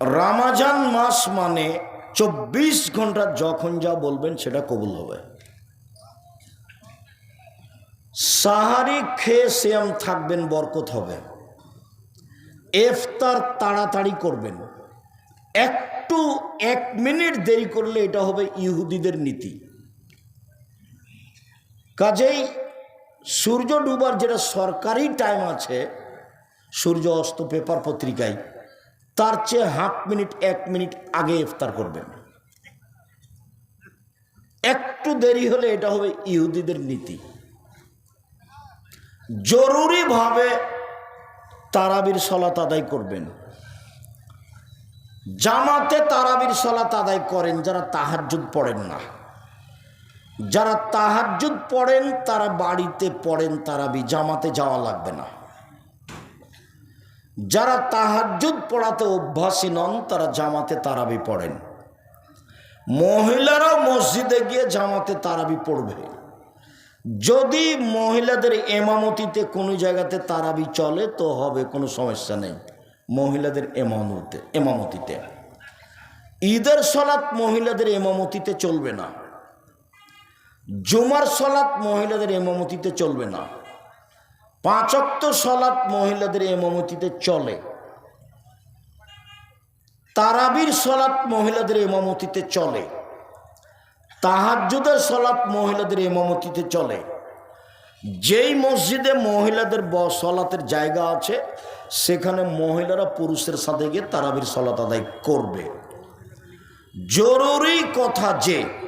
রামাজান মাস মানে চব্বিশ ঘণ্টা যখন যা বলবেন সেটা কবুল হবে। সাহারি খেয়ে শ্যাম থাকবেন, বরকত হবে। এফতার তাড়াতাড়ি করবেন। একটু এক মিনিট দেরি করলে এটা হবে ইহুদিদের নীতি। কাজেই সূর্য ডুবার যেটা সরকারি টাইম আছে, সূর্য অস্ত পেপার পত্রিকায় তার চেয়ে হাফ মিনিট, এক মিনিট আগে ইফতার করবেন। একটু দেরি হলে এটা হবে ইহুদিদের নীতি। জরুরিভাবে তারাবির সলাত আদায় করবেন। জামাতে তারাবির সলাত আদায় করেন, যারা তাহাজ্জুদ পড়েন না। যারা তাহাজ্জুদ পড়েন, তারা বাড়িতে পড়েন তারাবি, জামাতে যাওয়া লাগবে না। যারা তাহাজ্জুদ পড়াতে অভ্যাসী নন, তারা জামাতে তারাবি পড়েন। মহিলারাও মসজিদে গিয়ে জামাতে তারাবি পড়বে। যদি মহিলাদের এমামতিতে কোনো জায়গাতে তারাবি চলে, তো হবে, কোনো সমস্যা নেই। মহিলাদের এমামতে এমামতিতে। ঈদের সলাৎ মহিলাদের এমামতিতে চলবে না। জুমার সলাৎ মহিলাদের এমামতিতে চলবে না। পাঁচক্ত সলাৎ মহিলাদের এমামতিতে চলে। তারাবির সলাৎ মহিলাদের এমামতিতে চলে। তাহাজ্জুদের সলাৎ মহিলাদের এমামতিতে চলে। যেই মসজিদে মহিলাদের সলাতের জায়গা আছে, সেখানে মহিলারা পুরুষের সাথে গিয়ে তারাবির সলাত আদায় করবে। জরুরি কথা যে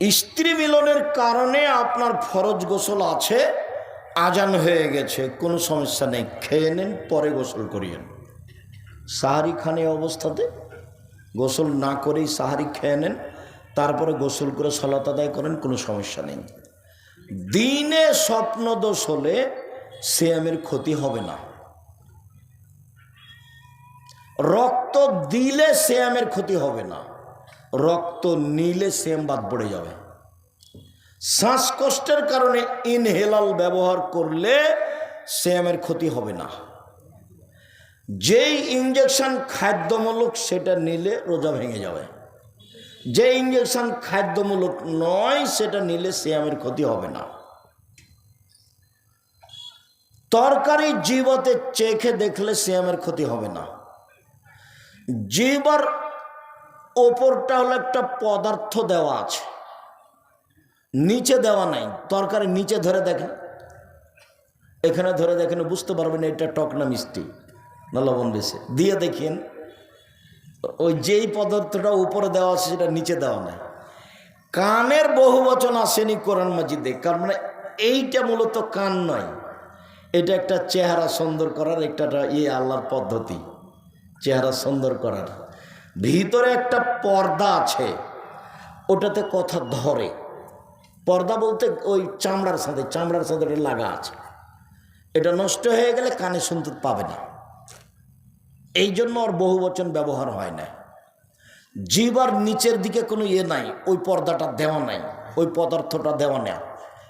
স্ত্রী মিলনের কারণে আপনার ফরজ গোসল আছে, আজান হয়ে গেছে, কোনো সমস্যা নেই, খেয়ে নেন, পরে গোসল করিয়েন। সাহারি খানে অবস্থাতে, গোসল না করেই সাহারি খেয়ে নেন, তারপরে গোসল করে সলাত আদায় করেন, কোনো সমস্যা নেই। দিনে স্বপ্ন দোষ হলে সিয়ামের ক্ষতি হবে না। রক্ত দিলে শ্যামের ক্ষতি হবে না। রক্ত নিলে শ্যাম বাদ পড়ে যাবে। শ্বাসকষ্টের কারণে ইনহেলাল ব্যবহার করলে শ্যামের ক্ষতি হবে না। যেই ইঞ্জেকশন খাদ্যমূলক সেটা নিলে রোজা ভেঙে যাবে। যে ইঞ্জেকশন খাদ্যমূলক নয়, সেটা নিলে শ্যামের ক্ষতি হবে না। তরকারি জীবতে চেখে দেখলে শ্যামের ক্ষতি হবে না। জিবার ওপরটা হলো একটা পদার্থ দেওয়া আছে। নিচে দেওয়া নাই। তরকারি নিচে ধরে দেখেন। এখানে ধরে দেখেন, বুঝতে পারবেন এটা টক না মিষ্টি, না লবণ বেশি। দিয়ে দেখেন, ওই যেই পদার্থটা উপরে দেওয়া আছে, সেটা নিচে দেওয়া নাই। কানের বহু বচন আসেনি কোরআন মাজিদে, কারণ মানে এইটা মূলত কান নয়। এটা একটা চেহারা সুন্দর করার একটা ইয়ে আল্লাহর পদ্ধতি, চেহারা সুন্দর করার। ভিতরে একটা পর্দা আছে, ওটাতে কথা ধরে। পর্দা বলতে ওই চামড়ার সাথে চামড়ার সাথে এটা লাগা আছে। এটা নষ্ট হয়ে গেলে কানে শুনতে পাবে না। এই জন্য ওর বহু বচন ব্যবহার হয় না। জিবার নিচের দিকে কোনো ইয়ে নাই, ওই পর্দাটা দেওয়া নাই, ওই পদার্থটা দেওয়া নেই।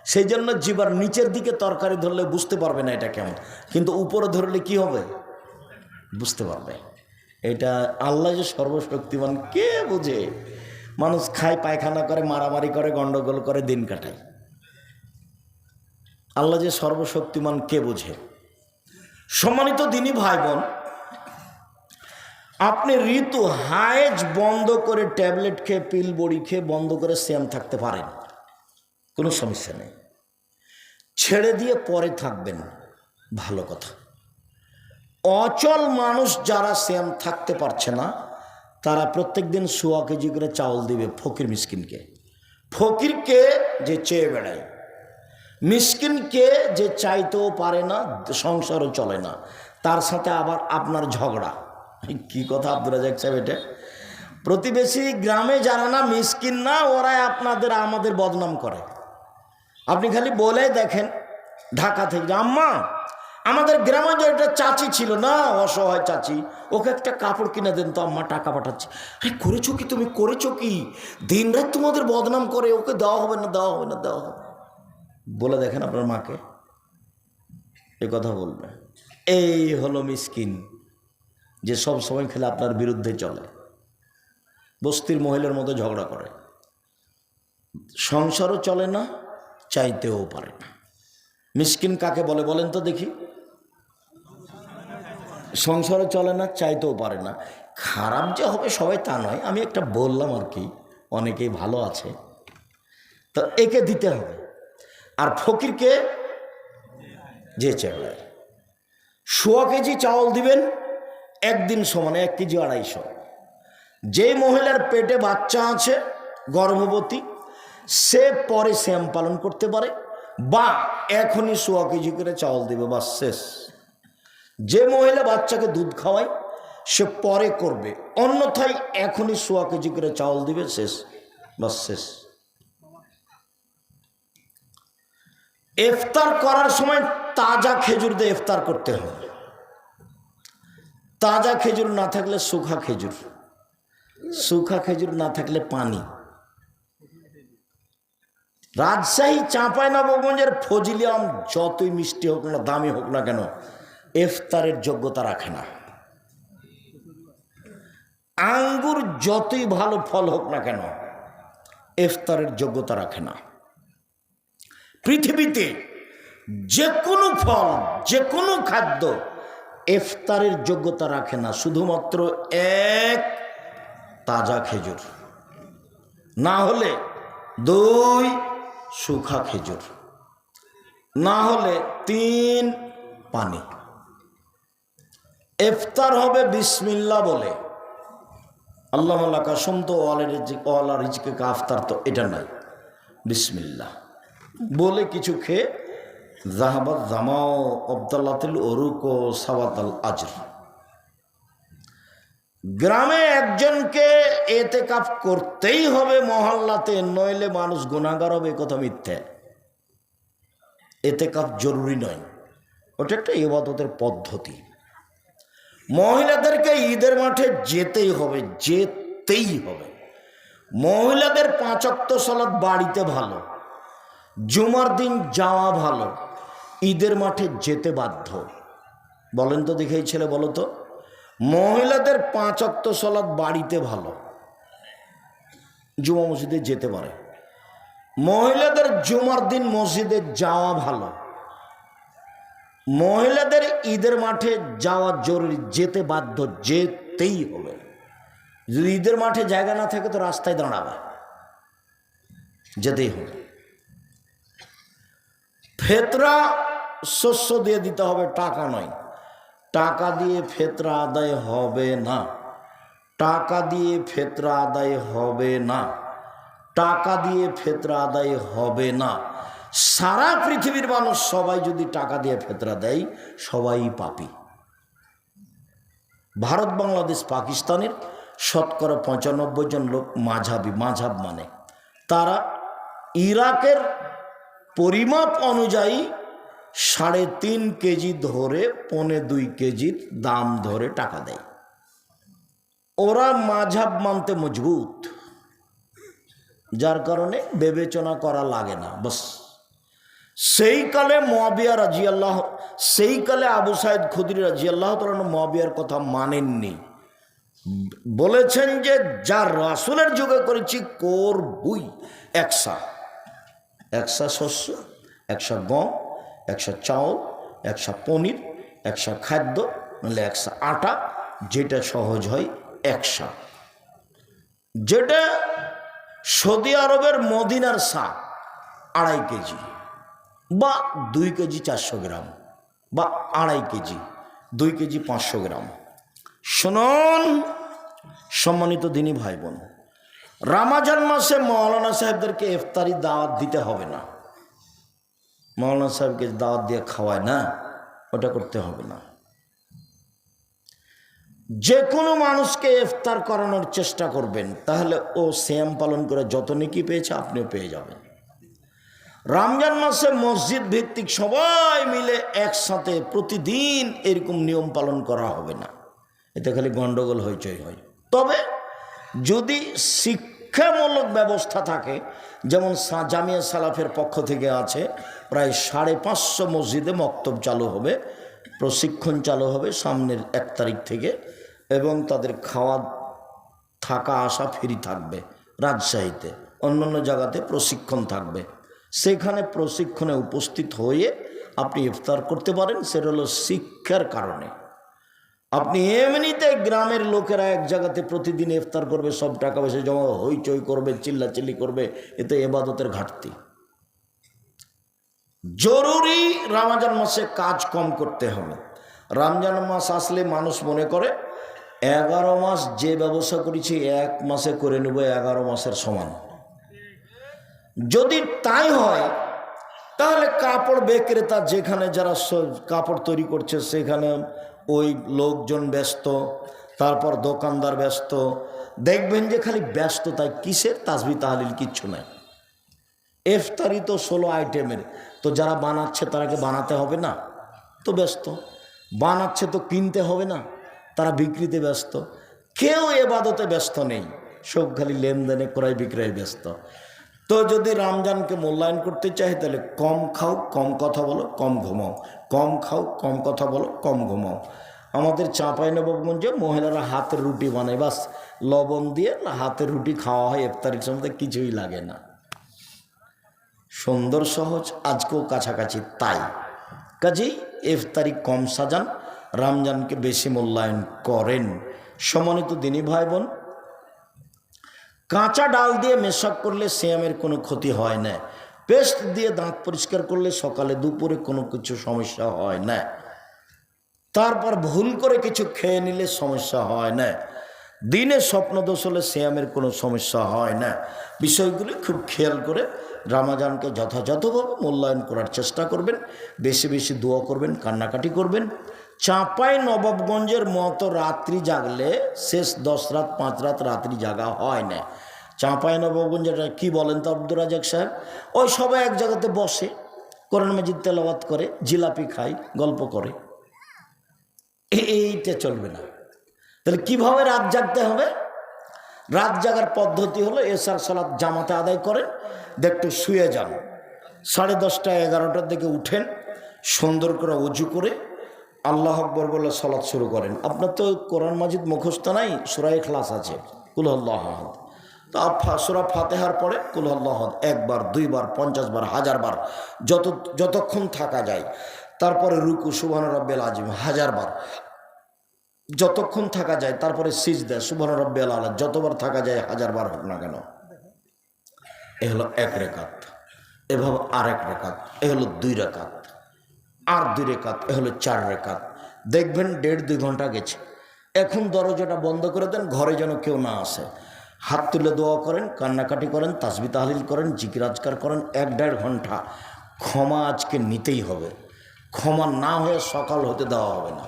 সেই জন্য জিবার নিচের দিকে তরকারি ধরলে বুঝতে পারবে না এটা কেমন। কিন্তু উপরে ধরলে কি হবে? বুঝতে পারবে। এটা আল্লাহ যে সর্বশক্তিমান, কে বোঝে? মানুষ খায়, পায়খানা করে, মারামারি করে, গন্ডগোল করে, দিন কাটায়। আল্লাহ যে সর্বশক্তিমান, কে বোঝে? সম্মানিত দিনী ভাই বোন আপনি ঋতু হায়েজ বন্ধ করে ট্যাবলেট খেয়ে, পিল বড়ি খেয়ে বন্ধ করে শ্যাম থাকতে পারেন। কোনো সমস্যা নেই। ছেড়ে দিয়ে পরে থাকবেন। ভালো কথা। অচল মানুষ যারা শ্যাম থাকতে পারছে না, তারা প্রত্যেক দিন সোয়া কেজি করে চাউল দিবে ফকির মিসকিনকে। ফকিরকে যে চেয়ে বেড়ায়, মিসকিনকে যে চাইতেও পারে না, সংসারও চলে না, তার সাথে আবার আপনার ঝগড়া। কি কথা আব্দুল রাজাক সাহেব এটা? প্রতিবেশী গ্রামে যারা না মিসকিন না, ওরাই আপনাদের, আমাদের বদনাম করে। আপনি খালি বলে দেখেন, ঢাকা থেকে, আম্মা আমাদের গ্রামে যে একটা চাচি ছিল না, অসহায় চাচি। ওকে একটা কাপড় কিনে দেন তো আম্মা, টাকা পাঠাচ্ছে। আরে, করেছ কি তুমি? করেছ কি? দিন রাত তোমাদের বদনাম করে, ওকে দেওয়া হবে না, দেওয়া হবে না, দেওয়া হবে বলে দেখেন আপনার মাকে। এ কথা বলবে। এই হলো মিসকিন, যে সব সময় খেলে আপনার বিরুদ্ধে চলে। বস্তির মহিলার মতো ঝগড়া করে। সংসারও চলে না, চাইতেও পারে না। মিসকিন কাকে বলে? বলেন তো দেখি। সংসারও চলে না, চাইতেও পারে না। খারাপ যে হবে সবাই তা নয়। আমি একটা বললাম আর কি, অনেকেই ভালো আছে। তো একে দিতে হবে। আর ফকিরকে যে চালায় সোয়া কেজি চাউল দিবেন, একদিন সমানে এক কেজি আড়াইশো। যে মহিলার পেটে বাচ্চা আছে, গর্ভবতী, সে পরে শ্যাম পালন করতে পারে, বা এখনই সোয়া কেজি করে চাউল দিবে বা শেষ। যে মহিলা বাচ্চাকে দুধ খাওয়ায়, সে পরে করবে। অন্যথায় এখনই সোয়া কেজি করে চাউল দিবে, শেষ। বা শেষ। ইফতার করার সময় তাজা খেজুর দিয়ে ইফতার করতে হবে তাজা খেজুর না থাকলে শুখা খেজুর। শুখা খেজুর না থাকলে পানি। রাজশাহী চাঁপাই নবগঞ্জের ফজিলিয়াম যতই মিষ্টি হোক না, দামি হোক না কেন ইফতারের যোগ্যতা রাখে না। আঙ্গুর যতই ভালো ফল হোক না কেন, ইফতারের যোগ্যতা রাখে না। পৃথিবীতে যে কোনো ফল যে কোনো খাদ্য ইফতারের যোগ্যতা রাখে না, শুধুমাত্র এক তাজা খেজুর। না হলে দুই শুখা খেজুর। না হলে তিন পানি। ইফতার হবে বিসমিল্লা বলে। আল্লাহ কাসম তো, ওয়ালা রিজকে কাফতার তো এটা নাই বিসমিল্লা বলে কিছু খেয়ে জাহাবাদ জামাও আবদাল্লাতিল অরুক ও সাবাতাল আজর। গ্রামে একজনকে এতে কাপ করতেই হবে মহল্লাতে, নইলে মানুষ গুণাগার হবে কথা মিথ্যে। এতে কাপ জরুরি নয়। ওটা একটা ইবাদতের পদ্ধতি। মহিলাদেরকে ঈদের মাঠে যেতেই হবে যেতেই হবে। মহিলাদের পাঁচক্ত সলাদ বাড়িতে ভালো, জুমার দিন যাওয়া ভালো, ঈদের মাঠে যেতে বাধ্য। বলেন তো দেখে ছেলে বলো তো, মহিলাদের পাঁচ অক্ত সলাদ বাড়িতে ভালো, জুমা মসজিদে যেতে পারে। মহিলাদের জুমার দিন মসজিদে যাওয়া ভালো মহিলাদের ঈদের মাঠে যাওয়া জরুরি, যেতে বাধ্য যেতেই হবে। যদি ঈদের মাঠে জায়গা না থাকে তো রাস্তায় দাঁড়াবে। যেতেই হবে। ফেতরা শস্য দিয়ে দিতে হবে, টাকা নয়। টাকা দিয়ে ফেতরা আদায় হবে না। টাকা দিয়ে ফেতরা আদায় হবে না। টাকা দিয়ে ফেতরা আদায় হবে না। সারা পৃথিবীর মানুষ সবাই যদি টাকা দিয়ে ফেতরা দেয়, সবাই পাপি। ভারত, বাংলাদেশ, পাকিস্তানের শতকরা পঁচানব্বই জন লোক মাঝাবি, মাঝাব মানে। তারা ইরাকের পরিমাপ অনুযায়ী সাড়ে তিন কেজি ধরে, পনে দুই কেজির দাম ধরে টাকা দেয়। ওরা মাঝাব মানতে মজবুত। যার কারণে বিবেচনা করা লাগে না, বস। সেই কালে মহাবিয়া রাজি আল্লাহ সেই কালে আবু সাইদ খুদরি রাজি আল্লাহ তালন মহাবিয়ার কথা মানেননি। বলেছেন যে, যা রাসুলের যুগে করেছি করবুই একসা। একশা শস্য একশা গম একশা চাউল একশা পনির একশা খাদ্য, নাহলে একশা আটা, যেটা সহজ হয় একশা যেটা সৌদি আরবের মদিনার শাক আড়াই কেজি। বা দুই কেজি চারশো গ্রাম বা আড়াই কেজি, দুই কেজি পাঁচশো গ্রাম। শুনুন, সম্মানিত দিনী ভাই বোন রামাজান মাসে মৌলানা সাহেবদেরকে ইফতারি দাওয়াত দিতে হবে না। মৌলানা সাহেবকে দাওয়াত দিয়ে খাওয়ায় না, ওটা করতে হবে না। যে কোনো মানুষকে ইফতার করানোর চেষ্টা করবেন, তাহলে ও শ্যাম পালন করে যত নেকি পেয়েছে আপনিও পেয়ে যাবেন। রমজান মাসে মসজিদ ভিত্তিক সবাই মিলে একসাথে প্রতিদিন এরকম নিয়ম পালন করা হবে না। এতে খালি গন্ডগোল হইচই হয়। তবে যদি শিক্ষামূলক ব্যবস্থা থাকে, যেমন জামিয়া সালাফের পক্ষ থেকে আছে, প্রায় সাড়ে পাঁচশো মসজিদে মক্তব চালু হবে, প্রশিক্ষণ চালু হবে সামনের এক তারিখ থেকে, এবং তাদের খাওয়া, থাকা, আসা ফ্রি থাকবে রাজশাহীতে। অন্যান্য জায়গাতে প্রশিক্ষণ থাকবে। সেখানে প্রশিক্ষণে উপস্থিত হয়ে আপনি ইফতার করতে পারেন, সেটা হলো শিক্ষার কারণে। আপনি এমনিতে গ্রামের লোকেরা এক জায়গাতে প্রতিদিন ইফতার করবে, সব টাকা পয়সা জমা, হইচই করবে, চিল্লাচিল্লি করবে এতে এবাদতের ঘাটতি। জরুরি রামাজান মাসে কাজ কম করতে হবে। রমজান মাস আসলে মানুষ মনে করে, এগারো মাস যে ব্যবসা করেছি, এক মাসে করে নেব এগারো মাসের সমান। যদি তাই হয়, তাহলে কাপড় বিক্রেতা যেখানে যারা কাপড় তৈরি করছে সেখানে ওই লোকজন ব্যস্ত, তারপর দোকানদার ব্যস্ত। দেখবেন যে খালি ব্যস্ত তাই কিসের তাসবি তাহলিল কিচ্ছু নাই। এফতারি তো ষোলো আইটেমের, তো যারা বানাচ্ছে তারাকে বানাতে হবে না? তো ব্যস্ত। বানাচ্ছে তো কিনতে হবে না, তারা বিক্রিতে ব্যস্ত। কেউ এবাদতে ব্যস্ত নেই, সব খালি লেনদেনে ক্রয় বিক্রয় ব্যস্ত। তো যদি রমজানকে মূল্যায়ন করতে চাই, তাহলে কম খাও, কম কথা বলো, কম ঘুমাও। কম খাও, কম কথা বলো, কম ঘুমাও। আমাদের চাঁপাই নবাবগঞ্জে মহিলারা হাতের রুটি বানায়। বাস, লবণ দিয়ে না হাতের রুটি খাওয়া হয় ইফতারির সময় কিছুই লাগে না। সুন্দর, সহজ, আজকেও কাছাকাছি, তাই। কাজেই ইফতারি কম সাজান, রমজানকে বেশি মূল্যায়ন করেন। সমানিত দিনী ভাই বোন কাঁচা ডাল দিয়ে মেশাক করলে শ্যামের কোনো ক্ষতি হয় না। পেস্ট দিয়ে দাঁত পরিষ্কার করলে সকালে দুপুরে কোনো কিছু সমস্যা হয় না। তারপর ভুল করে কিছু খেয়ে নিলে সমস্যা হয় না। দিনে স্বপ্নদোষ হলে শ্যামের কোনো সমস্যা হয় না। বিষয়গুলি খুব খেয়াল করে রামাজানকে যথাযথভাবে মূল্যায়ন করার চেষ্টা করবেন। বেশি বেশি দোয়া করবেন, কান্নাকাটি করবেন। চাঁপাই নবাবগঞ্জের মতো রাত্রি জাগলে শেষ দশ রাত, পাঁচ রাত রাত্রি জাগা হয় না। চাঁপাই নবাবগঞ্জের কী বলেন তো আব্দুর রাজাক সাহেব? ওই সবাই এক জায়গাতে বসে, কোরআন মাজিদ তেলাওয়াত করে, জিলাপি খায়, গল্প করে। এইটা চলবে না। তাহলে কীভাবে রাত জাগতে হবে? রাত জাগার পদ্ধতি হলো এসার সালাত জামাতে আদায় করেন দেখতে শুয়ে যান। সাড়ে দশটা এগারোটার দিকে উঠেন, সুন্দর করে উজু করে আল্লাহ আকবর বলে সালাত শুরু করেন। আপনার তো কোরআন মাজিদ মুখস্থ নাই সুরাই খ্লাস আছে। কুলহল্লাহ তা সুরা ফাতেহার পরে কুলহল্লাহ একবার, দুইবার, পঞ্চাশ বার, হাজার বার, যত, যতক্ষণ থাকা যায়। তারপরে রুকু সুবান রব্বেল আজিম হাজার বার। যতক্ষণ থাকা যায়, তারপরে সিজ দেয় সুবান রব্বেল আলা যতবার থাকা যায়, হাজার বার হোক না কেন। এ হলো এক রেখাত। এভাবে আরেক রেখাত। এ হলো দুই রেখাত। আর দুই রেখাত, এ হলো চার রেখাত। দেখবেন দেড় দুই ঘণ্টা গেছে। এখন দরজাটা বন্ধ করে দেন, ঘরে যেন কেউ না আসে। হাত তুলে দোয়া করেন, কান্নাকাটি করেন তাসবি তাহলিল করেন জিকিরাজকার করেন, এক দেড় ঘণ্টা। ক্ষমা আজকে নিতেই হবে। ক্ষমা না হয়ে সকাল হতে দেওয়া হবে না।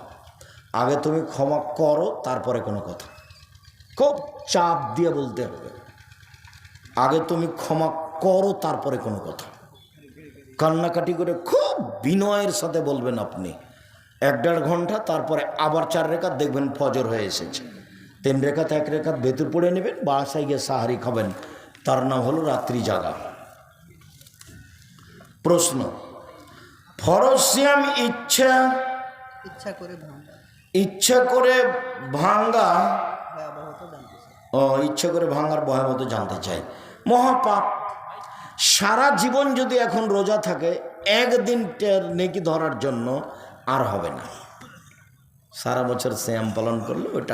আগে তুমি ক্ষমা করো, তারপরে কোনো কথা। খুব চাপ দিয়ে বলতে হবে। আগে তুমি ক্ষমা করো, তারপরে কোনো কথা। কান্নাকাটি করে খুব বিনয়ের সাথে বলবেন আপনি। এক দেড় ঘণ্টা তারপরে আবার চার রেখাত দেখবেন ফজর হয়ে এসেছে। তিন রেখাত এক রেখাত ভেতর পড়ে নেবেন বাসায় গিয়ে সাহারি খাবেন। তার নাম হলো রাত্রি জাগা। প্রশ্ন ফরজ সিয়াম ইচ্ছা? ইচ্ছা করে ইচ্ছা করে ভাঙ্গা ও ইচ্ছে করে ভাঙার ভয়াবহ জানতে চাই। মহাপাপ সারা জীবন যদি এখন রোজা থাকে একদিন টের নেকি ধরার জন্য আর হবে না। সারা বছর শ্যাম পালন করলে ওটা